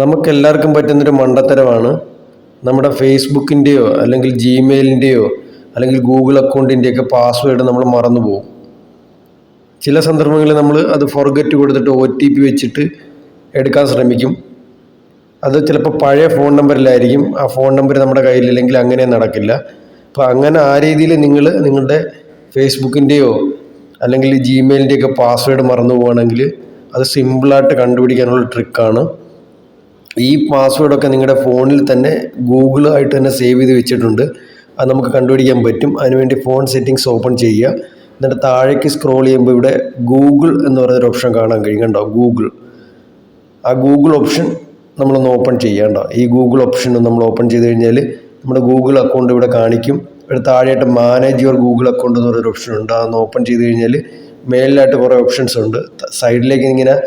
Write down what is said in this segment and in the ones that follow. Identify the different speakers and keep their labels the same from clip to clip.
Speaker 1: നമുക്കെല്ലാവർക്കും പറ്റുന്നൊരു മണ്ടത്തരമാണ്. നമ്മുടെ ഫേസ്ബുക്കിന്റെയോ അല്ലെങ്കിൽ ജിമെയിലിന്റെയോ അല്ലെങ്കിൽ ഗൂഗിൾ അക്കൗണ്ടിന്റെയൊക്കെ പാസ്വേഡ് നമ്മൾ മറന്നു പോകും ചില സന്ദർഭങ്ങളിൽ നമ്മൾ അത് ഫോർഗറ്റ് കൊടുത്തിട്ട് ഒ ടി പി വെച്ചിട്ട് എടുക്കാൻ ശ്രമിക്കും. അത് ചിലപ്പോൾ പഴയ ഫോൺ നമ്പറിലായിരിക്കും ആ ഫോൺ നമ്പർ നമ്മുടെ കയ്യിലില്ലെങ്കിൽ അങ്ങനെ നടക്കില്ല. അപ്പോൾ അങ്ങനെ ആ രീതിയിൽ നിങ്ങൾ നിങ്ങളുടെ ഫേസ്ബുക്കിന്റെയോ അല്ലെങ്കിൽ ജിമെയിലിന്റെയൊക്കെ പാസ്വേഡ് മറന്നു പോകുകയാണെങ്കിൽ അത് സിമ്പിളായിട്ട് കണ്ടുപിടിക്കാനുള്ള ട്രിക്കാണ് ഈ പാസ്വേഡൊക്കെ നിങ്ങളുടെ ഫോണിൽ തന്നെ ഗൂഗിൾ ആയിട്ട് തന്നെ സേവ് ചെയ്ത് വെച്ചിട്ടുണ്ട്. അത് നമുക്ക് കണ്ടുപിടിക്കാൻ പറ്റും. അതിനുവേണ്ടി ഫോൺ സെറ്റിങ്സ് ഓപ്പൺ ചെയ്യുക. എന്നിട്ട് താഴേക്ക് സ്ക്രോൾ ചെയ്യുമ്പോൾ ഇവിടെ ഗൂഗിൾ എന്ന് പറയുന്നൊരു ഓപ്ഷൻ കാണാൻ കഴിയും. കണ്ടോ? ഗൂഗിൾ ആ ഗൂഗിൾ ഓപ്ഷൻ നമ്മളൊന്ന് ഓപ്പൺ ചെയ്യേണ്ട ഈ ഗൂഗിൾ ഓപ്ഷൻ നമ്മൾ ഓപ്പൺ ചെയ്ത് കഴിഞ്ഞാൽ നമ്മുടെ ഗൂഗിൾ അക്കൗണ്ട് ഇവിടെ കാണിക്കും. ഇവിടെ താഴെയായിട്ട് മാനേജ് യുവർ ഗൂഗിൾ അക്കൗണ്ട് എന്ന് പറയുന്നൊരു ഓപ്ഷൻ ഉണ്ട്. അതൊന്ന് ഓപ്പൺ ചെയ്ത് കഴിഞ്ഞാൽ മേലിലായിട്ട് കുറേ ഓപ്ഷൻസ് ഉണ്ട്. സൈഡിലേക്ക് ഇങ്ങനെ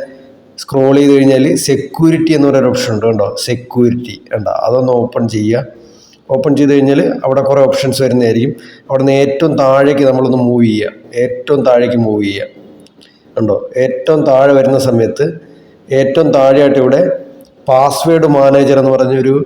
Speaker 1: സ്ക്രോൾ ചെയ്ത് കഴിഞ്ഞാൽ സെക്യൂരിറ്റി എന്ന് പറയുന്ന ഓപ്ഷൻ ഉണ്ട് കണ്ടോ? സെക്യൂരിറ്റി കണ്ടോ? അതൊന്ന് ഓപ്പൺ ചെയ്യുക. ഓപ്പൺ ചെയ്ത് കഴിഞ്ഞാൽ അവിടെ കുറേ ഓപ്ഷൻസ് വരുന്നതായിരിക്കും. അവിടെ നിന്ന് ഏറ്റവും താഴേക്ക് നമ്മളൊന്ന് മൂവ് ചെയ്യുക. ഏറ്റവും താഴേക്ക് മൂവ് ചെയ്യുക. കണ്ടോ? ഏറ്റവും താഴെ വരുന്ന സമയത്ത് ഏറ്റവും താഴെയായിട്ട് ഇവിടെ പാസ്വേഡ് മാനേജർ എന്ന് പറഞ്ഞൊരു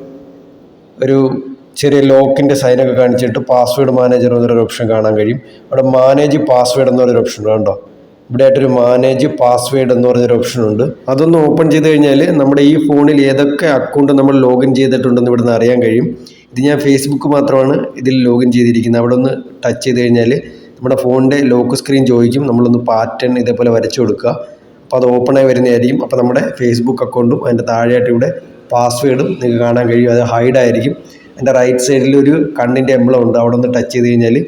Speaker 1: ഒരു ചെറിയ ലോക്കിന്റെ സൈനൊക്കെ കാണിച്ചിട്ട് പാസ്വേഡ് മാനേജർ എന്നൊരു ഓപ്ഷൻ കാണാൻ കഴിയും. അവിടെ മാനേജ് പാസ്വേഡ് എന്നൊരു ഓപ്ഷൻ ഉണ്ട് കണ്ടോ? ഇവിടെ ആയിട്ടൊരു മാനേജ് പാസ്വേഡ് എന്ന് പറഞ്ഞൊരു ഓപ്ഷൻ ഉണ്ട്. അതൊന്ന് ഓപ്പൺ ചെയ്ത് കഴിഞ്ഞാൽ നമ്മുടെ ഈ ഫോണിൽ ഏതൊക്കെ അക്കൗണ്ട് നമ്മൾ ലോഗിൻ ചെയ്തിട്ടുണ്ടെന്ന് ഇവിടുന്ന് അറിയാൻ കഴിയും. ഇത് ഞാൻ ഫേസ്ബുക്ക് മാത്രമാണ് ഇതിൽ ലോഗിൻ ചെയ്തിരിക്കുന്നത്. അവിടെ ഒന്ന് ടച്ച് ചെയ്ത് കഴിഞ്ഞാൽ നമ്മുടെ ഫോണിന്റെ ലോക്ക് സ്ക്രീൻ ചോദിക്കും. നമ്മളൊന്ന് പാറ്റേൺ ഇതേപോലെ വരച്ചു കൊടുക്കുക. അപ്പോൾ അത് ഓപ്പണായി വരുന്നതായിരിക്കും. അപ്പോൾ നമ്മുടെ ഫേസ്ബുക്ക് അക്കൗണ്ടും അതിന്റെ താഴെയായിട്ട് ഇവിടെ പാസ്വേഡും നിങ്ങൾക്ക് കാണാൻ കഴിയും. അത് ഹൈഡ് ആയിരിക്കും. എന്റെ റൈറ്റ് സൈഡിൽ ഒരു കണ്ണിന്റെ എംബ്ലം ഉണ്ട്. അവിടെ ഒന്ന് ടച്ച് ചെയ്ത് കഴിഞ്ഞാൽ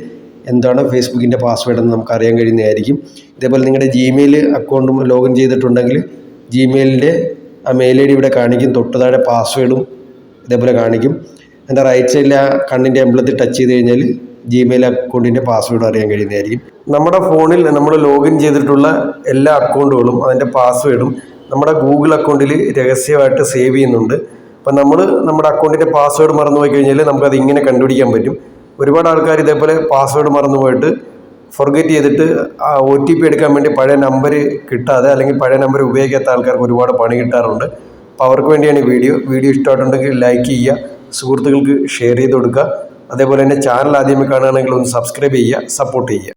Speaker 1: എന്താണ് ഫേസ്ബുക്കിന്റെ പാസ്വേഡ് എന്ന് നമുക്ക് അറിയാൻ കഴിയുന്നതായിരിക്കും. ഇതേപോലെ നിങ്ങളുടെ ജിമെയിൽ അക്കൗണ്ടും ലോഗിൻ ചെയ്തിട്ടുണ്ടെങ്കിൽ ജിമെയിലിന്റെ ആ മെയിൽ ഐ ഡി ഇവിടെ കാണിക്കും. തൊട്ട് താഴെ പാസ്വേഡും ഇതേപോലെ കാണിക്കും. എന്റെ റൈറ്റ് സൈഡിൽ ആ കണ്ണിന്റെ എംബ്ലത്തിൽ ടച്ച് ചെയ്ത് കഴിഞ്ഞാൽ ജിമെയിൽ അക്കൗണ്ടിന്റെ പാസ്വേഡ് അറിയാൻ കഴിയുന്നതായിരിക്കും. നമ്മുടെ ഫോണിൽ നമ്മൾ ലോഗിൻ ചെയ്തിട്ടുള്ള എല്ലാ അക്കൗണ്ടുകളും അതിന്റെ പാസ്വേഡും നമ്മുടെ ഗൂഗിൾ അക്കൗണ്ടിൽ രഹസ്യമായിട്ട് സേവ് ചെയ്യുന്നുണ്ട്. അപ്പം നമ്മൾ നമ്മുടെ അക്കൗണ്ടിന്റെ പാസ്വേഡ് മറന്നുപോയി കഴിഞ്ഞാൽ നമുക്കത് ഇങ്ങനെ കണ്ടുപിടിക്കാൻ പറ്റും. ഒരുപാട് ആൾക്കാർ ഇതേപോലെ പാസ്വേഡ് മറന്നുപോയിട്ട് ഫൊർഗെറ്റ് ചെയ്തിട്ട് ആ ഒ ടി പി എടുക്കാൻ വേണ്ടി പഴയ നമ്പർ കിട്ടാതെ അല്ലെങ്കിൽ പഴയ നമ്പർ ഉപയോഗിക്കാത്ത ആൾക്കാർക്ക് ഒരുപാട് പണി കിട്ടാറുണ്ട്. അപ്പോൾ അവർക്ക് വേണ്ടിയാണ് ഈ വീഡിയോ. വീഡിയോ ഇഷ്ടമായിട്ടുണ്ടെങ്കിൽ ലൈക്ക് ചെയ്യുക സുഹൃത്തുക്കൾക്ക് ഷെയർ ചെയ്ത് കൊടുക്കുക. അതേപോലെ തന്നെ ചാനൽ ആദ്യമേ കാണുകയാണെങ്കിൽ ഒന്ന് സബ്സ്ക്രൈബ് ചെയ്യുക സപ്പോർട്ട് ചെയ്യുക.